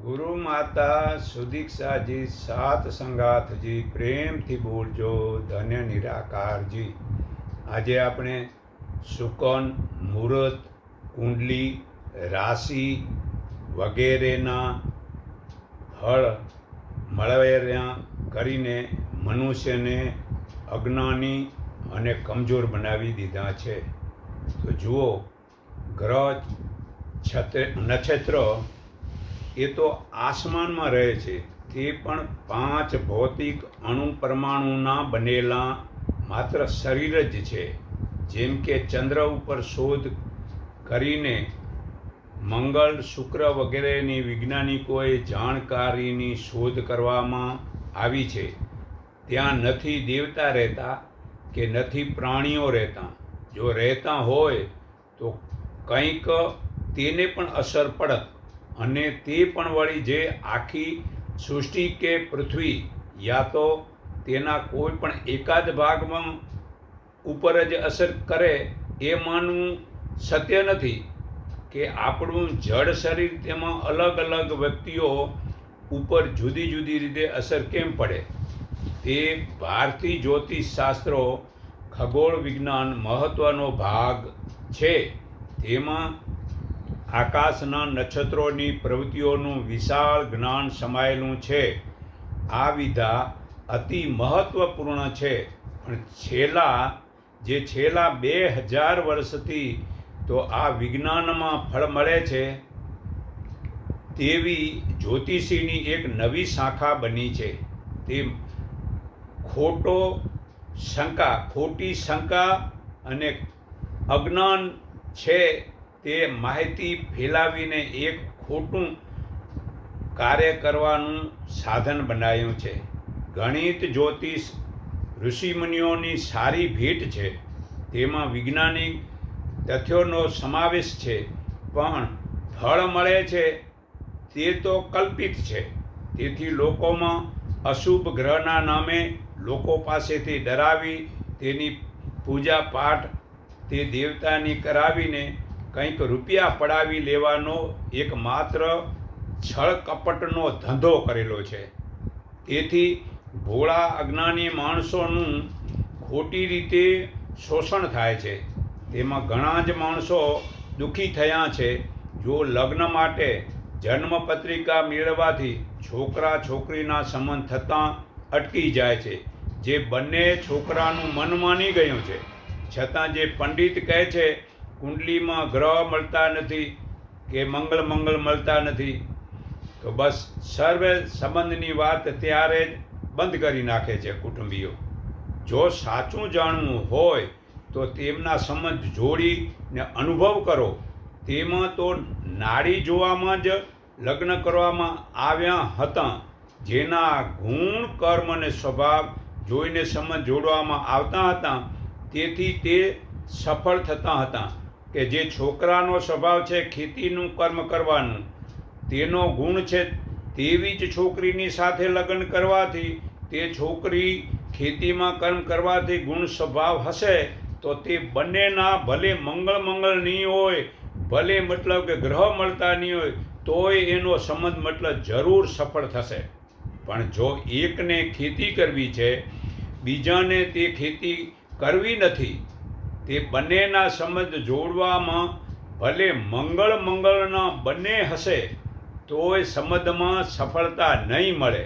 ગુરુ માતા સુદીક્ષાજી સાત સંગાથજી પ્રેમથી બોલજો, ધન્ય નિરાકારજી. આજે આપણે સુકન મુહૂર્ત કુંડલી, રાશિ વગેરેના હળ મળવેર્યા કરીને મનુષ્યને અજ્ઞાની અને કમજોર બનાવી દીધા છે. તો જુઓ, ગ્રહ નક્ષત્રો એ તો આસમાનમાં રહે છે. તે પણ પાંચ ભૌતિક અણુ પરમાણુના બનેલા માત્ર શરીર જ છે. જેમ કે ચંદ્ર ઉપર શોધ કરીને મંગળ, શુક્ર વગેરેની વૈજ્ઞાનિકોએ જાણકારીની શોધ કરવામાં આવી છે. ત્યાં નથી દેવતા રહેતા કે નથી પ્રાણીઓ રહેતા. જો રહેતા હોય તો કંઈક તેને પણ અસર પડત. અને તે પણ વળી જે આખી સૃષ્ટિ કે પૃથ્વી યા તો તેના કોઈ પણ એકાદ ભાગમાં ઉપર જ અસર કરે એ માનવું સત્ય નથી કે આપણું જળ શરીર તેમાં અલગ અલગ વ્યક્તિઓ ઉપર જુદી જુદી રીતે અસર કેમ પડે? તે ભારતીય જ્યોતિષ શાસ્ત્રો ખગોળ વિજ્ઞાન મહત્વનો ભાગ છે. તેમાં આકાશના નક્ષત્રોની પ્રવૃત્તિઓનું વિશાળ જ્ઞાન સમાયેલું છે. આ વિધા અતિ મહત્વપૂર્ણ છે. પણ છેલ્લા, જે છેલ્લા બે હજાર વર્ષથી તો આ વિજ્ઞાનમાં ફળ મળે છે. તેવી જ્યોતિષીની એક નવી શાખા બની છે. તે ખોટો શંકા, ખોટી શંકા અને અજ્ઞાન છે તે માહિતી ફેલાવીને એક ખોટું કાર્ય કરવાનું સાધન બનાવ્યું છે. ગણિત જ્યોતિષ ઋષિમુનિઓની સારી ભેટ છે. તેમાં વૈજ્ઞાનિક તથ્યોનો સમાવેશ છે, પણ ફળ મળે છે તે તો કલ્પિત છે. તેથી લોકોમાં અશુભ ગ્રહના નામે લોકો પાસેથી ડરાવી તેની પૂજા પાઠ તે દેવતાની કરાવીને કંઈક રૂપિયા પડાવી લેવાનો એકમાત્ર છળ કપટનો ધંધો કરેલો છે. તેથી ભોળા અજ્ઞાની માણસોનું ખોટી રીતે શોષણ થાય છે. તેમાં ઘણા જ માણસો દુઃખી થયા છે. જો લગ્ન માટે જન્મપત્રિકા મેળવવાથી છોકરા છોકરીના સંબંધ થતાં અટકી જાય છે. જે બંને છોકરાનું મન માની ગયું છે. છતાં જે પંડિત કહે છે કુંડલીમાં ગ્રહ મળતા નથી કે મંગળ મંગળ મળતા નથી, તો બસ સર્વે સંબંધની વાત ત્યારે જ બંધ કરી નાખે છે કુટુંબીઓ. જો સાચું જાણવું હોય, તો તેમના સંબંધ જોડીને અનુભવ કરો. તેમાં તો નાડી જોવામાં જ લગ્ન કરવામાં આવ્યા હતા, જેના ગુણ, કર્મ અને સ્વભાવ જોઈને સંબંધ જોડવામાં આવતા હતા, તેથી તે સફળ થતા હતા. કે જે છોકરાનો સ્વભાવ છે ખેતીનું કર્મ કરવાનું, તેનો ગુણ છે તેવી જ છોકરીની સાથે લગ્ન કરવાથી, તે છોકરી ખેતીમાં કર્મ કરવાથી ગુણ સ્વભાવ હશે, તો તે બંનેના ભલે મંગળ મંગળ નહીં હોય, ભલે મતલબ કે ગ્રહ મળતા નહીં હોય, તોય એનો સંબંધ મતલબ જરૂર સફળ થશે. પણ જો એકને ખેતી કરવી છે, બીજાને તે ખેતી કરવી નથી તે બંનેના સંબંધ જોડવામાં ભલે મંગળ મંગળના બંને હશે, તોય સંબંધમાં સફળતા નહીં મળે.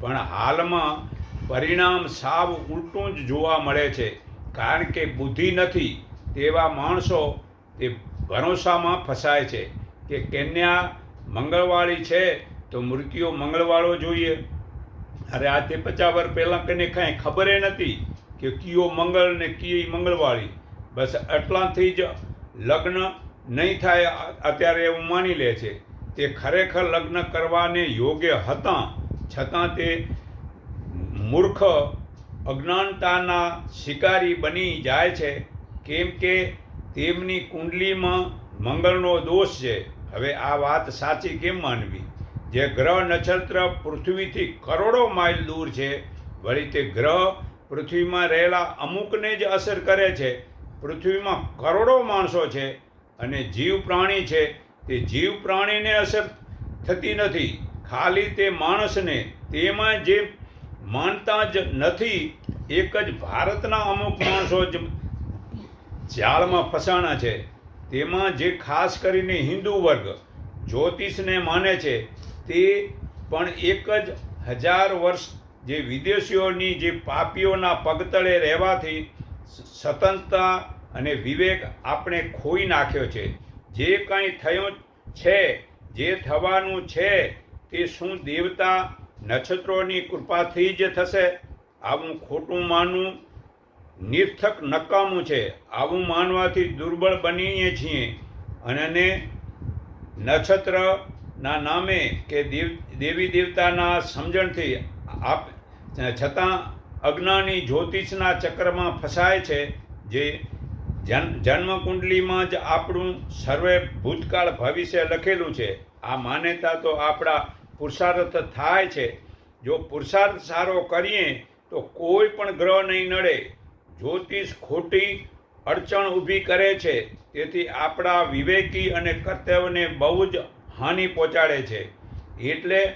પણ હાલમાં પરિણામ સાવ ઉલટું જ જોવા મળે છે. કારણ કે બુદ્ધિ નથી તેવા માણસો તે ભરોસામાં ફસાય છે કે કન્યા મંગળવાળી છે તો મૃત્યુ મંગળવાળો જોઈએ. અરે આ તે પચાસ વર્ષ પહેલાં કને કાંઈ ખબર નથી કે કયો મંગળ ને કઈ મંગળવાળી? બસ એટલાથી જ લગ્ન નહીં થાય, અત્યારે એવું માની લે છે. તે ખરેખર લગ્ન કરવાને યોગ્ય હતા, છતાં તે મૂર્ખ અજ્ઞાનતાના શિકારી બની જાય છે, કેમ કે તેમની કુંડલીમાં મંગળનો દોષ છે. હવે આ વાત સાચી કેમ માનવી? જે ગ્રહ નક્ષત્ર પૃથ્વીથી કરોડો માઇલ દૂર છે, વળી તે ગ્રહ પૃથ્વીમાં રહેલા અમુકને જ અસર કરે છે. પૃથ્વીમાં કરોડો માણસો છે અને જીવ પ્રાણી છે, તે જીવ પ્રાણીને અસર થતી નથી. ખાલી તે માણસને, તેમાં જે માનતા જ નથી, એક જ ભારતના અમુક માણસો જ જાળમાં ફસાણા છે. તેમાં જે ખાસ કરીને હિન્દુ વર્ગ, જ્યોતિષને માને છે, તે પણ એક જ હજાર વર્ષ જે વિદેશીઓની જે પાપીઓના પગતળે રહેવાથી સ્વતંત્રતા અને વિવેક આપણે ખોઈ નાખ્યો છે. જે કંઈ થયું છે, જે થવાનું છે, તે શું દેવતા નક્ષત્રોની કૃપાથી જ થશે? આવું ખોટું માનવું નિર્થક નકામું છે. આવું માનવાથી દુર્બળ બનીએ છીએ. અને નક્ષત્રના નામે કે દેવ, દેવી દેવતાના સમજણથી આપ, છતાં અજ્ઞાની જ્યોતિષના ચક્રમાં ફસાય છે, જે જન જન્મ જ આપણું સર્વે ભૂતકાળ ભવિષ્ય લખેલું છે. આ માન્યતા તો આપણા પુરુષાર્થ થાય છે. જો પુરુષાર્થ સારો કરીએ, તો કોઈ પણ ગ્રહ નહીં નડે. જ્યોતિષ ખોટી અડચણ ઊભી કરે છે. તેથી આપણા વિવેકી અને કર્તવ્યને બહુ જ હાનિ પહોંચાડે છે. એટલે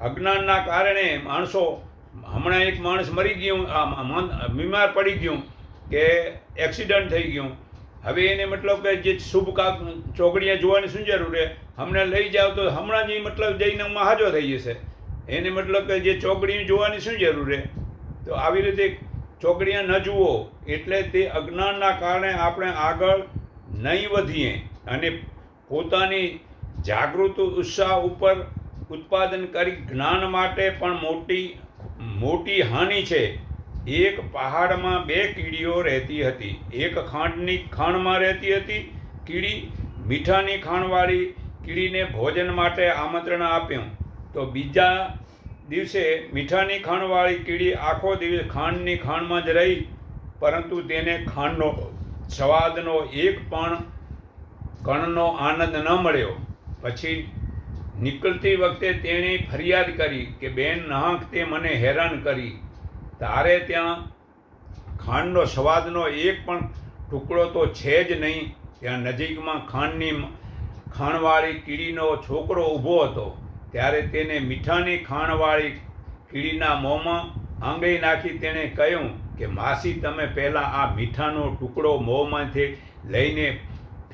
અજ્ઞાનના કારણે માણસો હમણાં એક માણસ મરી ગયું બીમાર પડી ગયું કે એક્સિડન્ટ થઈ ગયું. હવે એને મતલબ કે જે શુભ કાક ચોકડીયા જોવાની શું જરૂર છે? હમણાં લઈ જાઓ તો હમણાં જ મતલબ જઈને હાજો થઈ જશે. એને મતલબ કે જે ચોકડી જોવાની શું જરૂર છે? તો આવી રીતે ચોકડીયા ન જુઓ, એટલે તે અજ્ઞાનના કારણે આપણે આગળ નહીં વધીએ અને પોતાની જાગૃત ઉત્સાહ ઉપર ઉત્પાદન કરી જ્ઞાન માટે પણ મોટી મોટી હાનિ છે. એક પહાડમાં બે કીડીઓ રહેતી હતી. એક ખાંડની ખાણમાં રહેતી હતી. કીડી મીઠાની ખાણવાળી કીડીને ભોજન માટે આમંત્રણ આપ્યું. તો બીજા દિવસે મીઠાની ખાણવાળી કીડી આખો દિવસ ખાંડની ખાણમાં જ રહી, પરંતુ તેને ખાંડનો સ્વાદનો એક પણ કણનો આનંદ ન મળ્યો. પછી નીકળતી વખતે તેણે ફરિયાદ કરી કે બેન નાહક તે મને હેરાન કરી. તારે ત્યાં ખાંડનો સ્વાદનો એક પણ ટુકડો તો છે જ નહીં. ત્યાં નજીકમાં ખાંડની ખાણવાળી કીડીનો છોકરો ઊભો હતો. ત્યારે તેને મીઠાની ખાણવાળી કીડીના મોંમાં આંગળી નાખી તેણે કહ્યું કે, માસી, તમે પહેલાં આ મીઠાનો ટુકડો મોંમાંથી લઈને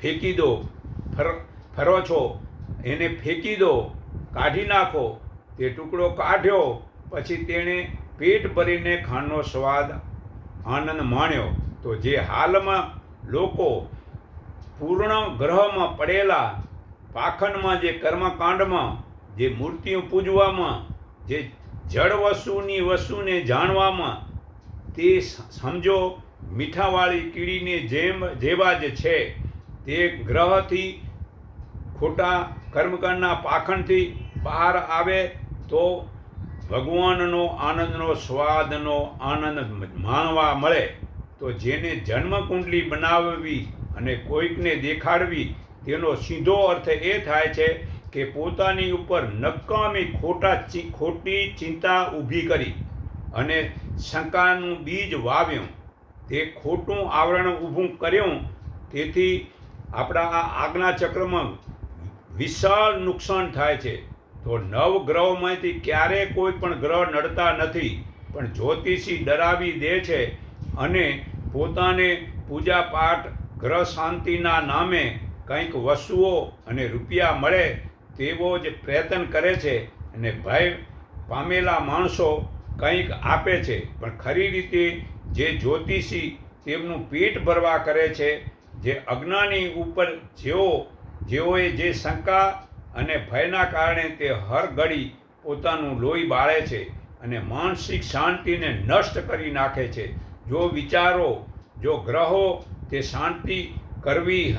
ફેંકી દો. ફર, ફરો છો. એને ફેંકી દો, કાઢી નાખો, તે ટુકડો કાઢ્યો, પછી તેણે પેટ ભરીને ખાંડનો સ્વાદ આનંદ માણ્યો. તો જે હાલમાં લોકો પૂર્ણ ગ્રહમાં પડેલા પાખંડમાં જે કર્મકાંડમાં, જે મૂર્તિઓ પૂજવામાં, જે જળ વસ્તુની વસ્તુને જાણવામાં, તે સમજો, મીઠાવાળી કીડીને જેમ, જેવા જ છે, તે ગ્રહથી ખોટા કર્મકાંડના પાખંડથી બહાર આવે તો ભગવાનનો આનંદનો, સ્વાદનો આનંદ માણવા મળે. તો જેને જન્મકુંડલી બનાવવી અને કોઈકને દેખાડવી, તેનો સીધો અર્થ એ થાય છે કે પોતાની ઉપર નકામી ખોટા ખોટી ચિંતા ઊભી કરી અને શંકાનું બીજ વાવ્યું. તે ખોટું આવરણ ઊભું કર્યું. તેથી આપણા આ આજ્ઞા ચક્રમાં વિશાળ નુકસાન થાય છે. તો નવ ગ્રહોમાંથી ક્યારેય કોઈ પણ ગ્રહ નડતા નથી, પણ જ્યોતિષી ડરાવી દે છે અને પોતાને પૂજા પાઠ ગ્રહ શાંતિના નામે કંઈક વસ્તુઓ અને રૂપિયા મળે તેવો જ પ્રયત્ન કરે છે અને ભય પામેલા માણસો કંઈક આપે છે. પણ ખરી રીતે જે જ્યોતિષી તેમનું પેટ ભરવા કરે છે, જે અજ્ઞાની ઉપર જેઓ જેઓએ જે શંકા અને ભયના કારણે તે હર ઘડી પોતાનું લોહી બાળે છે અને માનસિક શાંતિને નષ્ટ કરી નાખે છે. જો વિચારો, જો ગ્રહો તે શાંતિ કરવી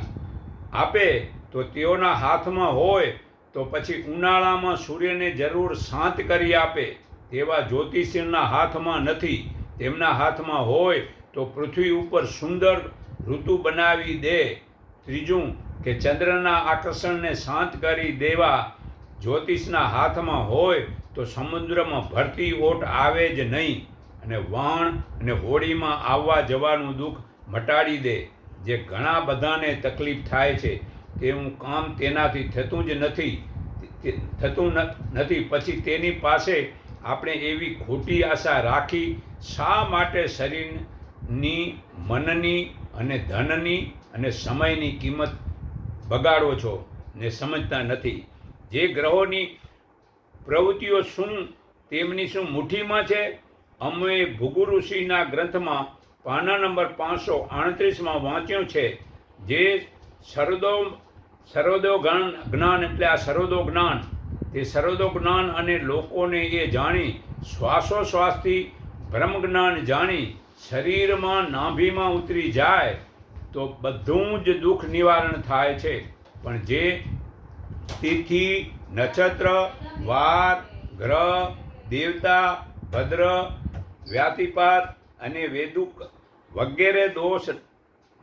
આપે તો તેઓના હાથમાં હોય તો પછી ઉનાળામાં સૂર્યને જરૂર શાંત કરી આપે. તેવા જ્યોતિષીના હાથમાં નથી. તેમના હાથમાં હોય તો પૃથ્વી ઉપર સુંદર ઋતુ બનાવી દે. ત્રીજું કે ચંદ્રના આકર્ષણને શાંત કરી દેવા જ્યોતિષના હાથમાં હોય તો સમુદ્રમાં ભરતી ઓટ આવે જ નહીં અને વાણ અને હોડીમાં આવવા જવાનું દુઃખ મટાડી દે, જે ઘણા બધાને તકલીફ થાય છે. તેવું કામ તેનાથી થતું જ નથી. થતું નથી. પછી તેની પાસે આપણે એવી ખોટી આશા રાખી શા માટે શરીરની મનની અને ધનની અને સમયની કિંમત બગાડો છો ને સમજતા નથી. જે ગ્રહોની પ્રવૃત્તિઓ શું, તેમની શું મુઠ્ઠીમાં છે? અમે ભૃગુ ઋષિના ગ્રંથમાં પાના નંબર પાંચસો આડત્રીસમાં વાંચ્યું છે જે સર્વદો સર્વદો જ્ઞાન એટલે આ સર્વદો જ્ઞાન. તે સર્વદો જ્ઞાન અને લોકોને એ જાણી, શ્વાસોશ્વાસથી બ્રહ્મ જ્ઞાન જાણી, શરીરમાં નાભીમાં ઉતરી જાય તો બધું જ દુઃખ નિવારણ થાય છે. પણ જે તિથિ, નક્ષત્ર, વાર, ગ્રહ, દેવતા, ભદ્ર વ્યાતિપાત અને વેદુક વગેરે દોષ,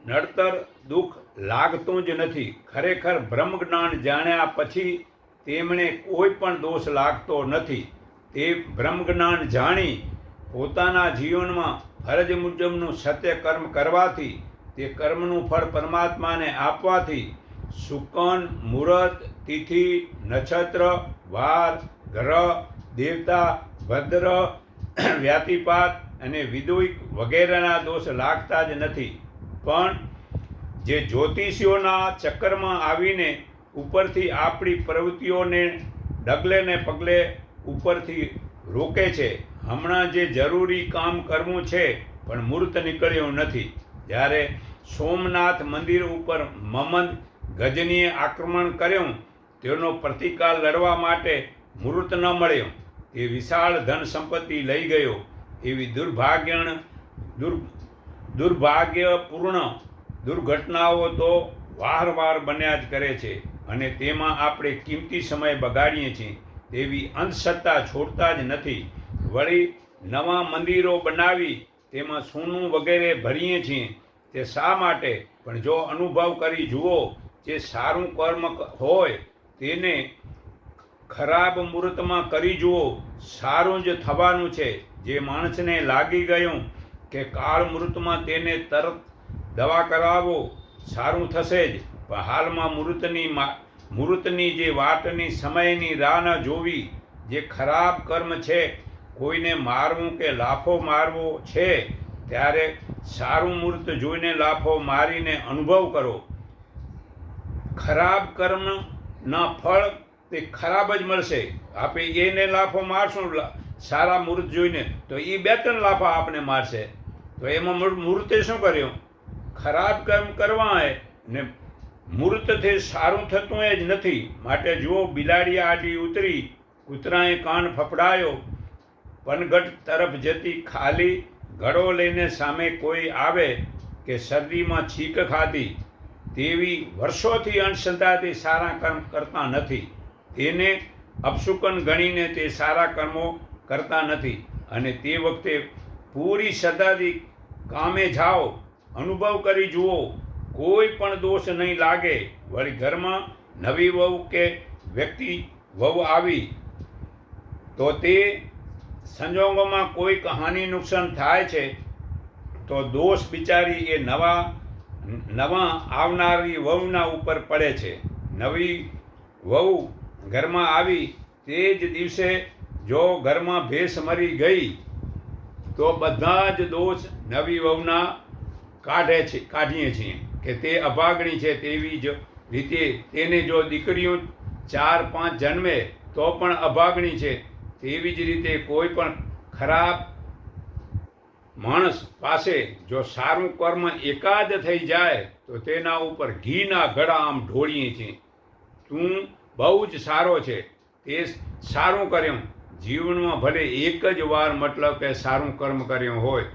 નડતર દુઃખ લાગતું જ નથી. ખરેખર બ્રહ્મ જ્ઞાન જાણ્યા પછી તેમણે કોઈ પણ દોષ લાગતો નથી. તે બ્રહ્મ જ્ઞાન જાણી પોતાના જીવનમાં ફરજ મુજબનું સત્ય કર્મ કરવાથી તે કર્મનું ફળ પરમાત્માને આપવાથી શુકન મુહૂર્ત તિથિ, નક્ષત્ર વાર ગ્રહ, દેવતા, ભદ્ર, વ્યાતિપાત અને વિદુયક વગેરેના દોષ લાગતા જ નથી. પણ જે જ્યોતિષીઓના ચક્કરમાં આવીને ઉપરથી આપણી પ્રવૃત્તિઓને ડગલે ને પગલે ઉપરથી રોકે છે. હમણાં જે જરૂરી કામ કરવું છે, પણ મૂર્ત નીકળ્યું નથી. જ્યારે સોમનાથ મંદિર ઉપર મમદ ગજનીએ આક્રમણ કર્યું, તેનો પ્રતિકાર લડવા માટે મૃત ન મળ્યો. એ વિશાળ ધન સંપત્તિ લઈ ગયો. એવી દુર્ભાગ્યણ, દુર્, દુર્ભાગ્યપૂર્ણ દુર્ઘટનાઓ તો વારંવાર બન્યા જ કરે છે અને તેમાં આપણે કિંમતી સમય બગાડીએ છીએ. તેવી અંધશ્રદ્ધા છોડતા જ નથી. વળી નવા મંદિરો બનાવી તેમાં સોનું વગેરે ભરીએ છીએ, તે શા માટે? પણ જો અનુભવ કરી જુઓ, જે સારું કર્મ હોય, તેને ખરાબ મુહૂર્તમાં કરી જુઓ, સારું જ થવાનું છે. જે માણસને લાગી ગયું કે કાળ મુહૂર્તમાં તેને તરત દવા કરાવો, સારું થશે જ. પણ હાલમાં મુહૂર્તની મા, મુહૂર્તની જે વાટની સમયની રાહ ન જોવી, જે ખરાબ કર્મ છે કોઈને મારવું કે લાફો મારવો છે, ત્યારે સારું મૂર્ત જોઈને લાફો મારીને અનુભવ કરો. ખરાબ કર્મના ફળ, તે ખરાબ જ મળશે. આપણે એને લાફો મારશું સારા મૂર્ત જોઈને, તો એ બે ત્રણ લાફા આપણે મારશે. તો એમાં મૂર્તે શું કર્યું? ખરાબ કર્મ કરવા એ ને મૂર્તથી સારું થતું એ જ નથી. માટે જુઓ, બિલાડી આડી ઉતરી, કૂતરાએ કાન ફફડાયો પનગઢ તરફ જતી ખાલી ઘડો લઈને સામે કોઈ આવે કે શરદીમાં છીક ખાધી, તેવી વર્ષોથી અંશંતાથી સારા કર્મ કરતા નથી. તેને અપશુકન ગણીને તે સારા કર્મો કરતા નથી. અને તે વખતે પૂરી શ્રદ્ધાથી કામે જાઓ, અનુભવ કરી જુઓ, કોઈ પણ દોષ નહીં લાગે. વળી ઘરમાં નવી વહુ કે વ્યક્તિ વહુ આવી, તો તે સંજોગોમાં કોઈક હાનિ નુકસાન થાય છે, તો દોષ બિચારી એ નવા નવા આવનારી વહુના ઉપર પડે છે. નવી વહુ ઘરમાં આવી તે જ દિવસે જો ઘરમાં ભેસ મરી ગઈ, તો બધા જ દોષ નવી વહુના કાઢે છે, કાઢીએ છીએ કે તે અભાગણી છે તેવી જ રીતે તેને જો દીકરીઓ ચાર પાંચ જન્મે તો પણ અભાગણી છે. તેવી જ રીતે કોઈ પણ ખરાબ માણસ પાસે જો સારું કર્મ એકાદ થઈ જાય, તો તેના ઉપર ઘીના ગળા આમ ઢોળીએ છીએ. તું બહુ જ સારો છે. તે સારું કર્યું. જીવનમાં ભલે એક જ વાર મતલબ કે સારું કર્મ કર્યું હોય,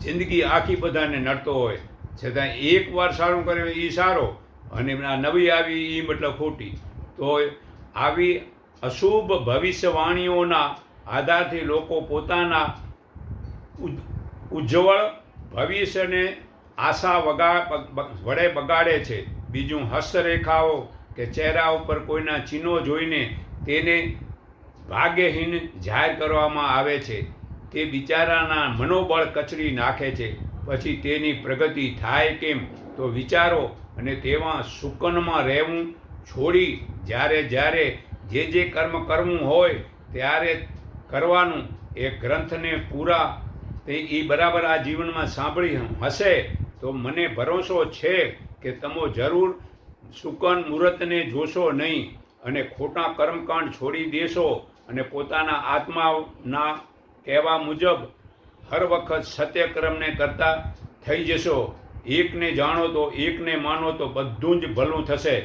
જિંદગી આખી બધાને નડતો હોય. છતાં એક વાર સારું કર્યું એ સારો, અને આ નવી આવી એ મતલબ ખોટી. તો આવી અશુભ ભવિષ્યવાણીઓના આધારથી લોકો પોતાના ઉજ- ઉજ્જવળ ભવિષ્યને આશા વગા વડે બગાડે છે. બીજું હસ્તરેખાઓ કે ચહેરા ઉપર કોઈના ચિહ્નો જોઈને તેને ભાગ્યહીન જાહેર કરવામાં આવે છે. તે બિચારાના મનોબળ કચડી નાખે છે. પછી તેની પ્રગતિ થાય કેમ તો વિચારો અને તેમાં સુકનમાં રહેવું છોડી જ્યારે જ્યારે જે જે કર્મ કરવું હોય ત્યારે કરવાનું. એ ગ્રંથને પૂરા તે એ બરાબર આ જીવનમાં સાંભળી હશે તો મને ભરોસો છે કે તમે જરૂર સુકન મુહૂર્તને જોશો નહીં અને ખોટા કર્મકાંડ છોડી દેશો અને પોતાના આત્માના કહેવા મુજબ હર વખત સત્યક્રમને કરતા થઈ જશો. એકને જાણો તો એકને માનો તો બધું જ ભલું થશે.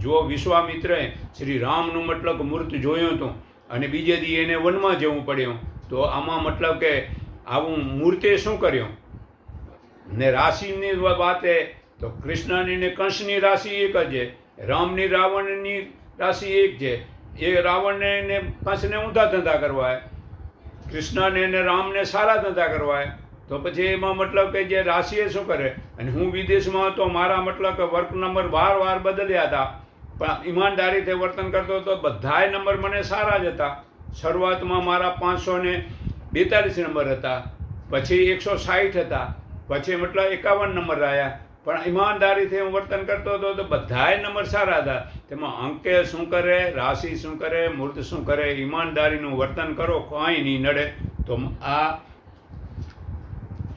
જો વિશ્વામિત્રએ શ્રી રામનું મતલબ મૂર્ત જોયું હતું અને બીજે દી એને વનમાં જવું પડ્યું, તો આમાં મતલબ કે આવું મૂર્તે શું કર્યું? ને રાશિની વાત તો કૃષ્ણની ને કંસની રાશિ એક જ છે, રામની રાવણની રાશિ એક છે. એ રાવણને ને કંસને ઊંધા ધંધા કરવાય, કૃષ્ણને ને રામને સારા ધંધા કરવાય. તો પછી એમાં મતલબ કે જે રાશિએ શું કરે? અને હું વિદેશમાં હતો, મારા મતલબ કે વર્ક નંબર વાર વાર બદલ્યા હતા. પણ ઈમાનદારીથી વર્તન કરતો હતો બધાય નંબર મને સારા જ હતા. શરૂઆતમાં મારા પાંચસો ને બેતાલીસ નંબર હતા, પછી એકસો સાઠ હતા, પછી મતલબ એકાવન નંબર આવ્યા. પણ ઈમાનદારીથી હું વર્તન કરતો હતો તો બધાય નંબર સારા હતા. તેમાં અંકે શું કરે, રાશિ શું કરે, મૂર્ત શું કરે, ઈમાનદારીનું વર્તન કરો, કાંઈ નહીં નડે. તો આ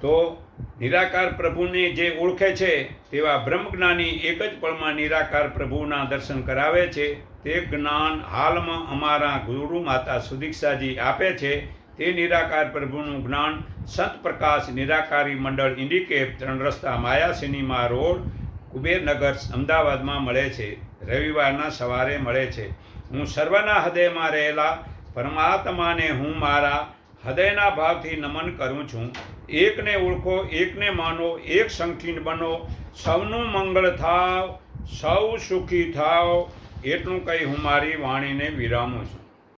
તો નિરાકાર પ્રભુને જે ઓળખે છે તેવા બ્રહ્મજ્ઞાની એક જ પળમાં નિરાકાર પ્રભુના દર્શન કરાવે છે. તે જ્ઞાન હાલમાં અમારા ગુરુ માતા સુદીક્ષાજી આપે છે. તે નિરાકાર પ્રભુનું જ્ઞાન સંત પ્રકાશ નિરાકારી મંડળ ઇન્ડિકેપ ત્રણ રસ્તા માયા સિનેમા રોડ, કુબેરનગર, અમદાવાદમાં મળે છે. રવિવારના સવારે મળે છે. હું સર્વના હૃદયમાં રહેલા પરમાત્માને હું મારા હૃદયના ભાવથી નમન કરું છું. એકને ઓળખો, એકને માનો, એક સંકીર્ણ બનો. સૌનું મંગળ થાવ, સૌ સુખી થાવ. એટલું કહી હું મારી વાણીને વિરામું છું.